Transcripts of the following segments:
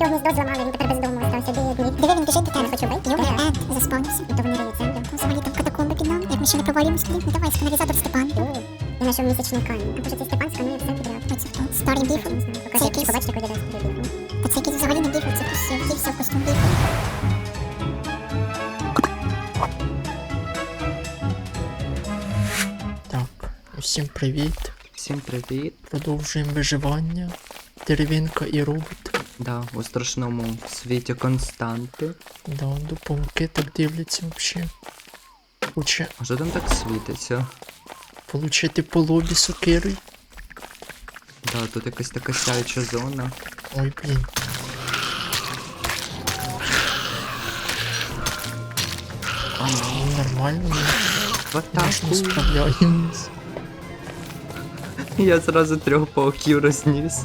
його гніздо зламали, він тепер бездомно остався бідний. Диви, він біжить до тебе. Хочу бити. Його Ед заспавнився. То вони риють землю. Ну, взагалі там катакомби під нами. Як ми ще не провалюємось туди. Ну давай, каналізатор Степан. Я знайшов місячний камінь. А може цей Степан сканує все підряд. А це хто? Старий біфл? Це якийсь... Побачите, куди дасть біфл. Та це якийсь взагалі не біфл, це просто вдівся в костюм біфл. Так, усім привіт. Всім привіт. Продовжуємо виживання. Деревінка і робот. Да, у страшному світі константи. Да, до пауки так дивляться взагалі. Хоче А що там так світиться? получити по лобі сокирою. Да, тут якась така сяюча зона. Ой, блін. А ну, Ну, нормально, ми в атаку. точно справляємось. Я зразу трьох пауків розніс.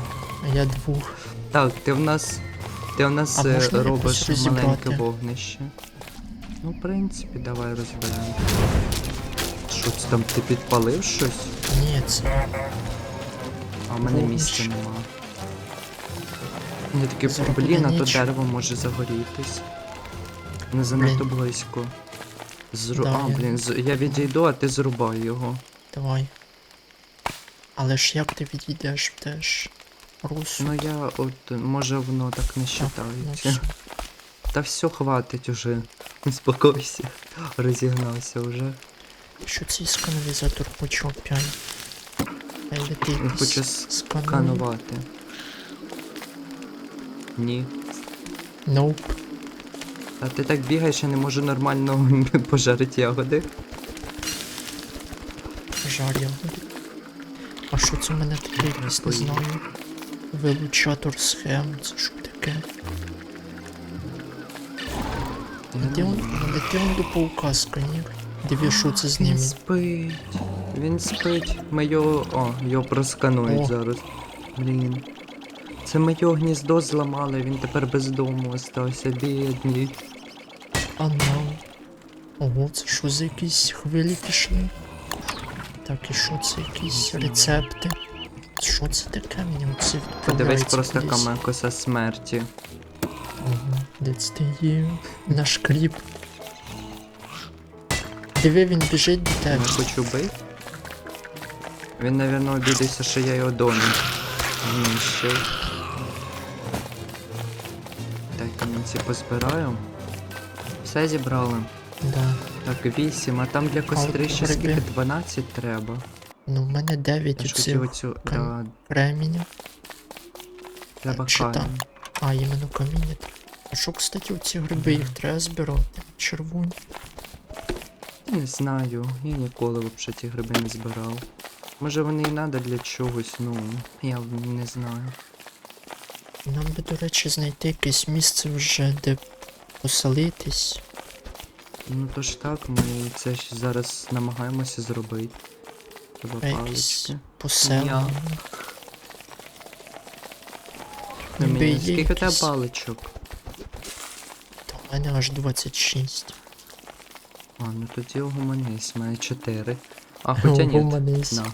А я двох. Так, ти в нас. Ти в нас А е, можна робиш якось розібрати? маленьке вогнище. Ну, в принципі, давай розберемо. Що це там, ти підпалив щось? Ні, це А в мене місця Вогнище. нема. Такий, Зробити блін, а то нічого. дерево може загорітись. Не занадто близько. Зру... Да, а, я- блін, з... я відійду, а ти зрубай його. давай. Але ж як ти відійдеш теж? Русу. Ну я от, може воно так не все. Та все, хватить уже. Успокойся. Розігнався вже. Що цей сканалізатор хоче опять? Він хоче. Сканувати. Ні. Nope. А ти так бігаєш, я не можу нормально пожарити ягоди. Жаль ягоди. А що це в мене якесь, не знаю. Вилучатор схем, це що таке? Де он? Де он до паука сканір? Диви, що це з Він спить. Він спить. Ми його. О, його просканують О. зараз. Блін. Це ми його гніздо зламали, він тепер без дому остався, бідний. А ну. Ого, це що за якісь хвилі пішли? Так, і що це якісь рецепти? Що це таке? Мені оце Подивись просто кудись. камекоса смерті. Ага, де ти є? Наш кріп. Диви, він біжить до тебе. хочу бити. Він, напевно, обідався, що я його доню знищив. Так, камінці позбираю. Все зібрали. Да. Так, 8, а там для костри ще скільки? 12 треба. Ну, в мене 9 Я ж оцих хотів. Да, кам- треба чи там? А, іменно каміння. А що, кстати, оці гриби, їх треба збирати? Червоні. Не знаю, я ніколи взагалі ті гриби не збирав. Може вони і треба для чогось, ну, я не знаю. Нам би, до речі, знайти якесь місце вже, де поселитись. Ну то ж так, ми це ж зараз намагаємося зробити. Треба Якесь палички. поселення. Ніби мені- є Скільки у тебе якісь- паличок? Та в мене аж 26. А, ну тоді в мене 4. А, хоча ні. Угомонись. На.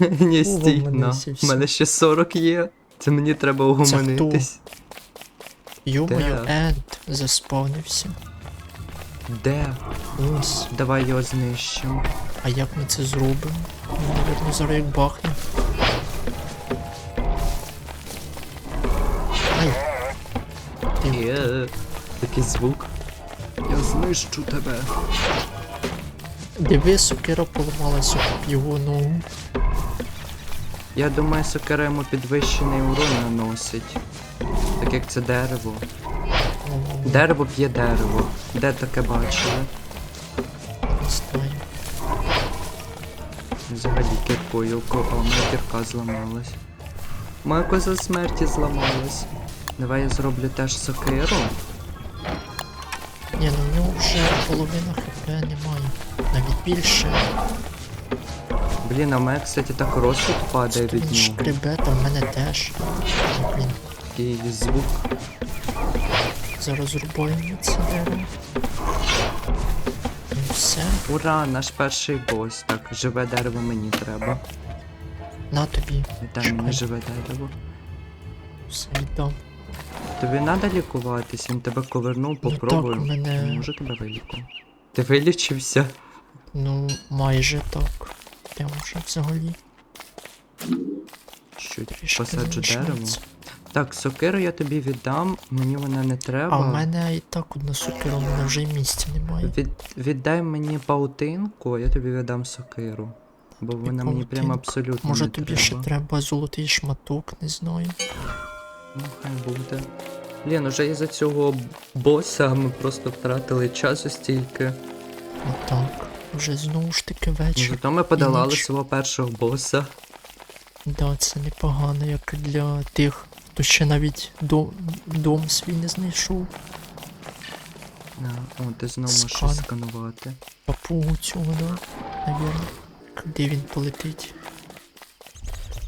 Ні, стій, на. І У всё. мене ще 40 є. Це мені треба угомонитись. Йомою, Де? Енд заспавнився. Де? Ось. Давай його знищимо. А як ми це зробимо? Ну, Наверно, зараз як бахне. Ай. Є. Такий звук. Я знищу тебе. диви, сокира поламалася об його ногу. Я думаю, сокира йому підвищений урон наносить. Так як це дерево. Дерево п'є дерево. Де таке бачили? Взагалі кіркою, у кого моя кірка зламалась. Моя коза смерті зламалась. Давай я зроблю теж сокиру. Ні, ну в нього вже половина хп немає. Навіть більше. Блін, а в мене, кстати, так розсуд падає від нього. шкребе, та в мене теж. Блін, Такий звук. зараз рубаємо це дерево. Ну все. Ура, наш перший бос. Так, живе дерево мені треба. На тобі. І мені живе дерево. Все віддам. тобі треба лікуватись, він тебе ковернув, Ну так, мене- Може тебе вилікувати. Ти вилічився? Ну, майже так. Прям вже взагалі. Що, посаджу дерево? Так, сокиру я тобі віддам, мені вона не треба. А в мене і так одна сукера, у мене вже й місця немає. Від, віддай мені паутинку, а я тобі віддам сокиру. Бо вона мені прям абсолютно Може не тобі треба. ще треба золотий шматок, не знаю. Ну, хай буде. Блін, уже із-за цього боса ми просто втратили часу стільки. Отак. Вже знову ж таки вечір. Зато ми подолали свого першого боса. Да, це непогано, як для тих, хто ще навіть дом, дом свій не знайшов. А, О, ти знову можеш Скан. сканувати. Папугу цього, да? Навірно. Куди він полетить?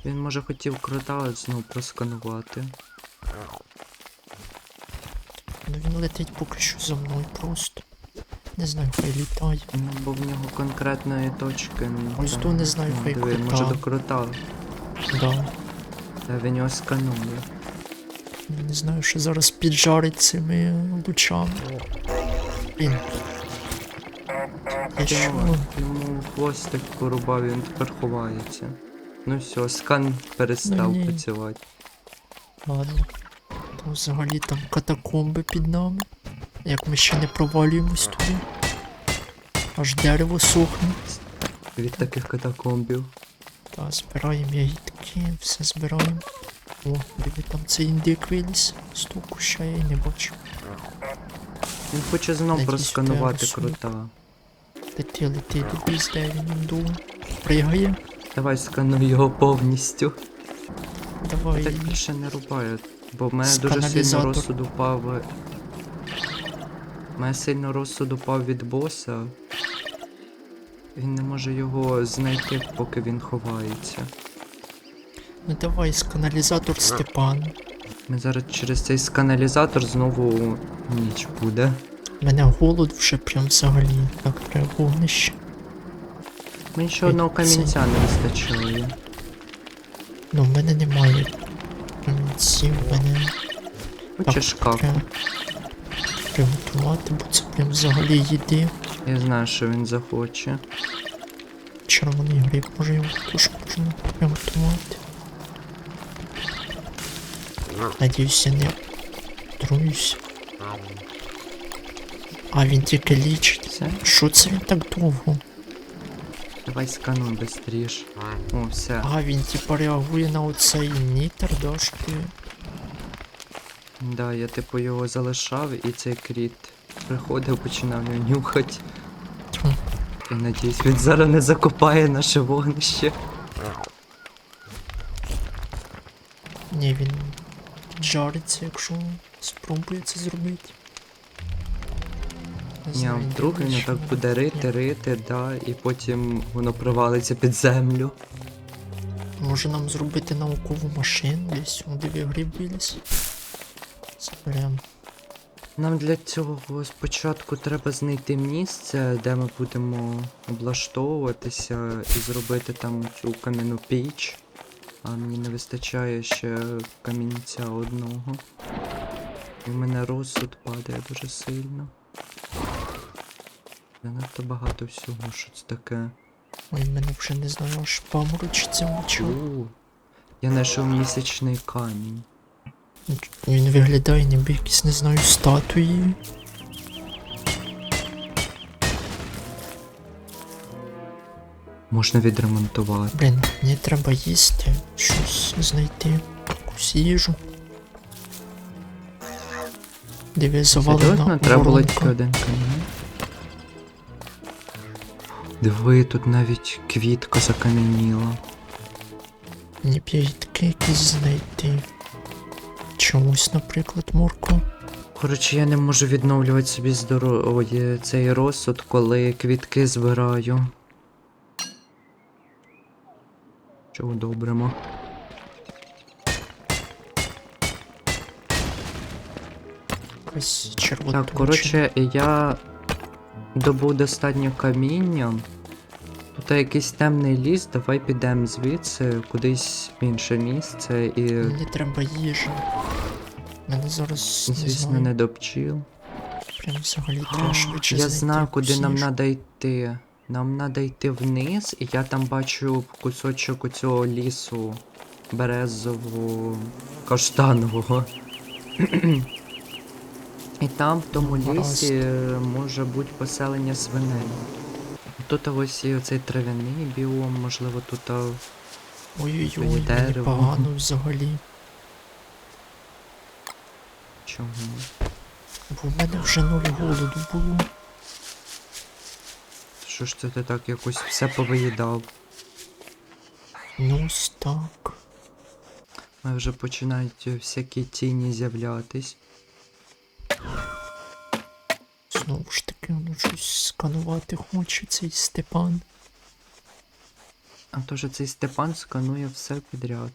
Він може хотів крота знову просканувати. Ну він летить поки що за мною просто. Не знаю, хай літає. Ну, бо в нього конкретної точки не Ось то не знаю, хай крота. може до крота. Да. Та він його сканує. Не знаю, що зараз піджарить цими лучами. Блін. Йому, хвостик порубав, він тепер ховається. Ну все, скан перестав Ну, працювати. Ладно. Там взагалі там катакомби під нами. Як ми ще не провалюємось туди. Аж дерево сохне. Від таких катакомбів. Та збираємо ягідки, все збираємо. О, диви там цей індик виліз. Стуку ще я й не бачу. Він хоче знов Надіюсь, просканувати прямо собі. Лети, лети, дивись, де він. Пригає. Давай скануй його повністю. Давай. Так більше не рубає, бо в мене З дуже сильно каналізатор. розсуд упав. е, В мене сильно розсуд упав від боса. Він не може його знайти, поки він ховається. Ну давай, сканалізатор Степан. Ми зараз через цей сканалізатор знову ніч буде. Мене голод вже прям взагалі. Так, треба вогнище. Мені ще одного камінця не вистачає. Ну, в мене немає камінців, в мене Хочеш шкаф? треба приготувати, бо це прям взагалі їди. Я знаю, що він захоче. Червоний гриб, може його також можна приготувати. Надіюсь, я не труюсь. А він тільки лічить. Все, Що це він так довго? давай скануй быстріш. О, все. А, він типа реагує на оцей нітер, да, що ти. Да, я типу його залишав і цей кріт приходив, починав його нюхати. І надіюсь, він зараз не закопає наше вогнище. Ні, він жариться, якщо спробує це зробити. Ні, знаю, вдруг він так буде рити, рити, да, і потім воно провалиться під землю. Може нам зробити наукову машину десь, у диви гриб виліз. Заберем. Нам для цього спочатку треба знайти місце, де ми будемо облаштовуватися і зробити там цю кам'яну піч. А мені не вистачає ще камінця одного. І в мене розсуд падає дуже сильно. Занадто багато всього, що це таке. Ой, мене вже не знаю, аж паморочиться в очах. У, Я знайшов місячний камінь. Він виглядає ніби якісь, не знаю, статуї. Можна відремонтувати. Блін, мені треба їсти, щось знайти, якусь їжу. Серйозно? Треба було тільки один камінь. Диви, тут навіть квітка закам'яніла. Мені б ягідки якісь знайти. Чомусь, наприклад, морку. Коротше, я не можу відновлювати собі здоров'я цей розсуд, коли квітки збираю. Чого добримо? Якась. Так, коротше, я добув достатньо каміння. Тут якийсь темний ліс, давай підемо звідси, кудись в інше місце і. Мені треба їжа. Мене зараз Звісно, не до пчіл. прям взагалі треба швидше Я знаю, куди нам треба йти. Нам треба йти вниз, і я там бачу кусочок у цього лісу березового каштанового. І там в тому лісі може бути поселення свиней. Тут ось і оцей трав'яний біом, можливо, тут Ой-ой-ой, Мені погано взагалі. чого. Бо в мене вже нуль голоду було. Що ж це ти так якось все повиїдав? Ну ось так. А вже починають всякі тіні з'являтись. Знову ж таки, ну щось сканувати хоче цей Степан. А то ж цей Степан сканує все підряд.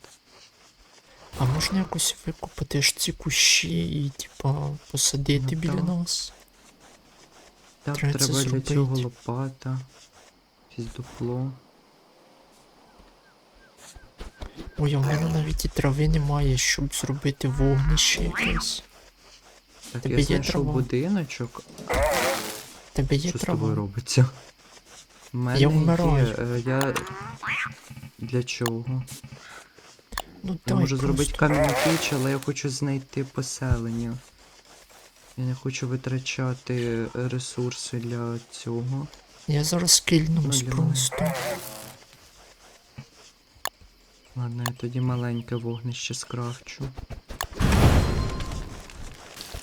А можна якось викопати ж ці кущі і, типа, посадити Ну, біля так. нас? Так, Треба треба для цього лопата. Якесь дупло. Ой, а в мене навіть і трави немає, щоб зробити вогнище якесь. Так, Тебе я є знайшов трава? будиночок. Тебе є Що з тобою трава? робиться? У мене Я є, е, я... Для чого? Ну Я можу просто. зробити кам'яну піч, але я хочу знайти поселення. Я не хочу витрачати е, ресурси для цього. Я зараз кильнусь Ну, для просто. Ладно, я тоді маленьке вогнище скрафчу.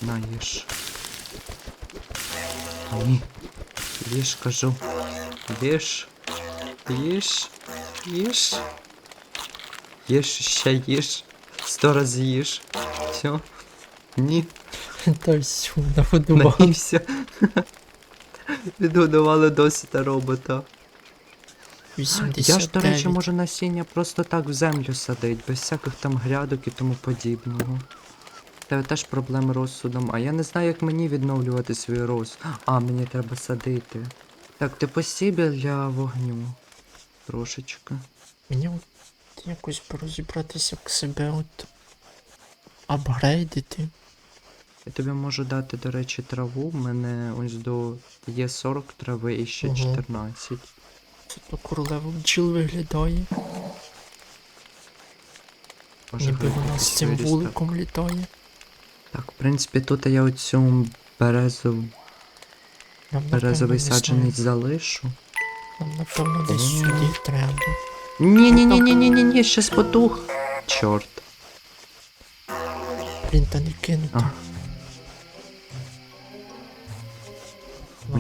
На, їж. Ні. Їж, кажу. Їж. Їж. Їж. Їж, ще їж. Сто раз їж. Все. Ні. Та все, нагодував. Наївся. Відгодували досить робота. 89. Я ж, до речі, можу насіння просто так в землю садить, без всяких там грядок і тому подібного. Тебе теж проблеми розсудом, а я не знаю, як мені відновлювати свій роз. А, мені треба садити. Так, ти посіб'я для вогню. Трошечки. Мені от якось розібратися, як себе от апгрейдити. Я тобі можу дати, до речі, траву. В мене ось до є 40 трави і ще Ого. 14. Це то королева бджіл виглядає. Може, Ніби вона з цим вуликом літає. Так, в принципі, тут я оцю березу, Нам, березовий не саджанець залишу. Нам, напевно, десь О. сюди треба. ні ні ні ні ні ні ні щас потух. Чорт. Блін, та не кинути. А.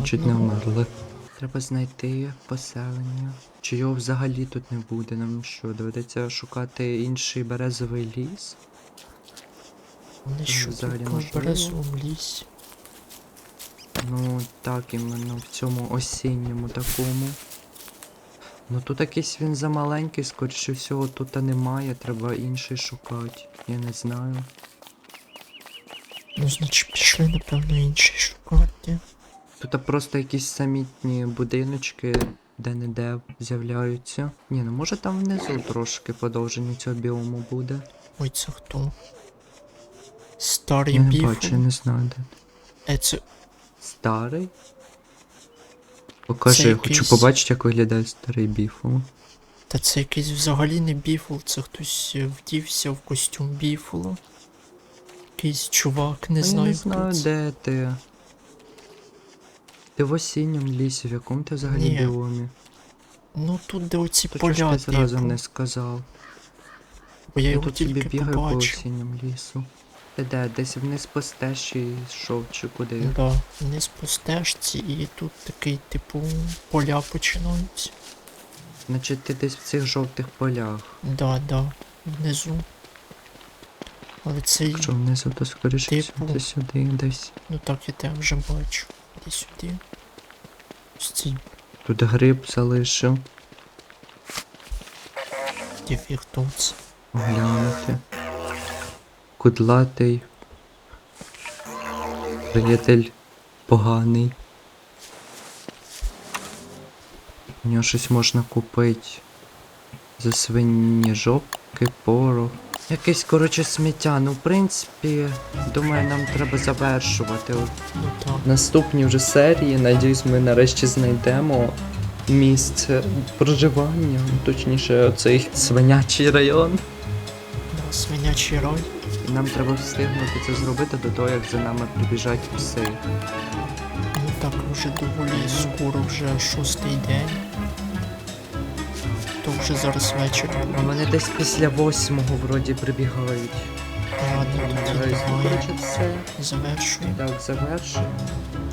чуть не вмерли. Треба знайти поселення. Чи його взагалі тут не буде? Нам що, доведеться шукати інший березовий ліс? Вони Це що взагалі можливо? березовому лісі. Ну, так, іменно в цьому осінньому такому. Ну тут якийсь він замаленький, скоріше всього, тут немає, треба інший шукати. Я не знаю. Ну, значить, пішли, напевно, інші шукати. Тут просто якісь самітні будиночки де-не-де з'являються. Ні, ну може там внизу трошки подовження цього біому буде. Ой, це хто? Старий Я не бачу, я не знаю де. Е, це Старий? Покажи, я хочу побачити, як виглядає старий біфл. Та це якийсь взагалі не біфл, це хтось вдівся в костюм біфлу. Якийсь чувак, не А я знаю, хто це. де ти. Ти в осінньому лісі, в якому ти взагалі Ні. біомі? Ну тут, де оці То чого ж поля, ти зразу не сказав? Бо я Я його тут собі тільки бігаю по побачив. осінньому лісу. Ти де? Десь вниз по стежі йшов чи куди? Да, вниз по стежці, і тут такий, типу, поля починаються. Значить ти десь в цих жовтих полях. Да, да, внизу. Але цей, Якщо внизу, то скоріше Типу. всього ти сюди десь. ну так я тебе вже бачу. Іди сюди. Ось Тут гриб залишив. дефіг тут. Оглянути. Кудлатий. Приятель поганий. У нього щось можна купити. За свині жопки, порох. Якесь, коротше, сміття. Ну, в принципі, думаю, нам треба завершувати. Ну так. Наступні вже серії, надіюсь, ми нарешті знайдемо місце проживання, ну, точніше, оцей свинячий район. Да, свинячий рой. І нам треба встигнути це зробити до того, як за нами прибіжать пси. Ну так, вже доволі скоро, вже шостий день. То вже зараз вечір. А мене десь після восьмого вроді прибігають. Ладно, тоді давай. все. Завершуй. Так, завершуємо.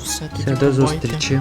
Все Все, до бувайте. зустрічі.